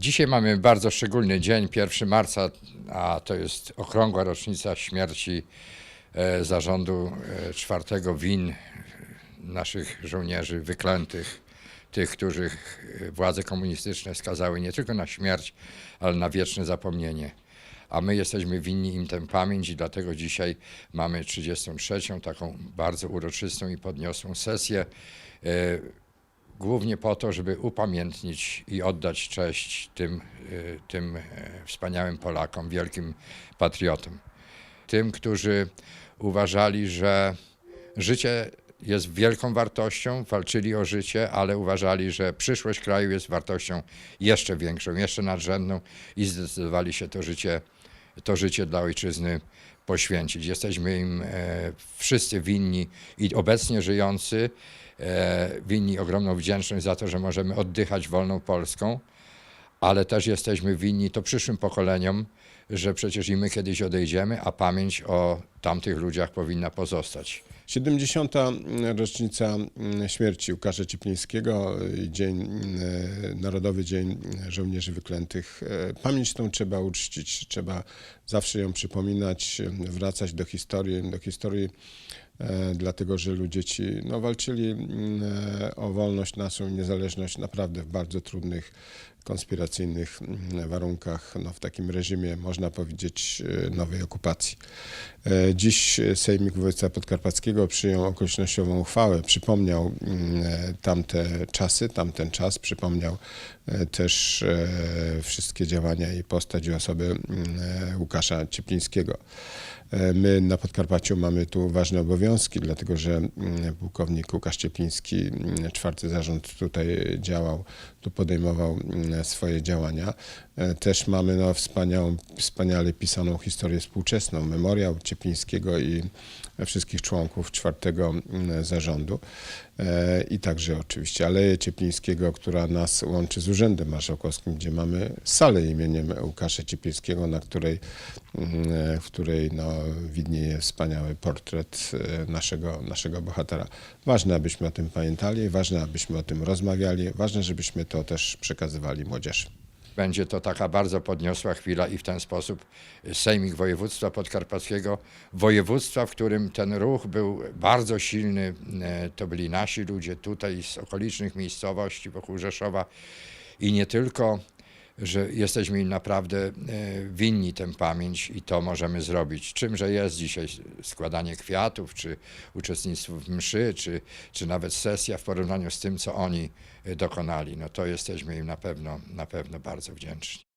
Dzisiaj mamy bardzo szczególny dzień, 1 marca, a to jest okrągła rocznica śmierci e, zarządu e, czwartego WIN, naszych żołnierzy wyklętych, tych, których e, władze komunistyczne skazały nie tylko na śmierć, ale na wieczne zapomnienie. A my jesteśmy winni im tę pamięć i dlatego dzisiaj mamy 33. taką bardzo uroczystą i podniosłą sesję. E, Głównie po to, żeby upamiętnić i oddać cześć tym, y, tym e, wspaniałym Polakom, wielkim patriotom. Tym, którzy uważali, że życie jest wielką wartością, walczyli o życie, ale uważali, że przyszłość kraju jest wartością jeszcze większą, jeszcze nadrzędną i zdecydowali się to życie, to życie dla ojczyzny poświęcić. Jesteśmy im e, wszyscy winni i obecnie żyjący e, winni ogromną wdzięczność za to, że możemy oddychać wolną Polską, ale też jesteśmy winni to przyszłym pokoleniom, że przecież i my kiedyś odejdziemy, a pamięć o tamtych ludziach powinna pozostać. 70. rocznica mm, śmierci Łukasza Cieplińskiego, dzień, mm, Narodowy Dzień Żołnierzy Wyklętych. E, Pamięć tą trzeba uczcić, trzeba zawsze ją przypominać, wracać do historii, do historii e, dlatego że ludzie ci no, walczyli mm, e, o wolność naszą, niezależność naprawdę w bardzo trudnych, konspiracyjnych mm, warunkach, no, w takim reżimie, można powiedzieć, e, nowej okupacji. E, Dziś Sejmik Województwa Podkarpackiego przyjął okolicznościową uchwałę, przypomniał mm, e, tamte czasy, tamten czas, przypomniał e, też e, wszystkie działania i postać i osoby e, Łukasza Cieplińskiego. E, My na Podkarpaciu mamy tu ważne obowiązki, dlatego że mm, pułkownik Łukasz Ciepliński, mm, czwarty zarząd tutaj działał, tu podejmował mm, swoje działania. E, Też mamy no, wspaniałą, wspaniale pisaną historię współczesną, memoriał Cieplińskiego i wszystkich członków czwartego zarządu E, i także oczywiście Aleję Cieplińskiego, która nas łączy z Urzędem Marszałkowskim, gdzie mamy salę imieniem Łukasza Cieplińskiego, na której, w której no, widnieje wspaniały portret e, naszego, naszego bohatera. Ważne, abyśmy o tym pamiętali, ważne, abyśmy o tym rozmawiali, ważne, żebyśmy to też przekazywali młodzieży. Będzie to taka bardzo podniosła chwila i w ten sposób Sejmik Województwa Podkarpackiego, województwa, w którym ten ruch był bardzo silny, e, to byli nasi ludzie tutaj z okolicznych miejscowości wokół Rzeszowa i nie tylko, że jesteśmy im naprawdę e, winni tę pamięć i to możemy zrobić. Czymże jest dzisiaj składanie kwiatów, czy uczestnictwo w mszy, czy, czy nawet sesja w porównaniu z tym, co oni e, dokonali. No to jesteśmy im na pewno, na pewno bardzo wdzięczni.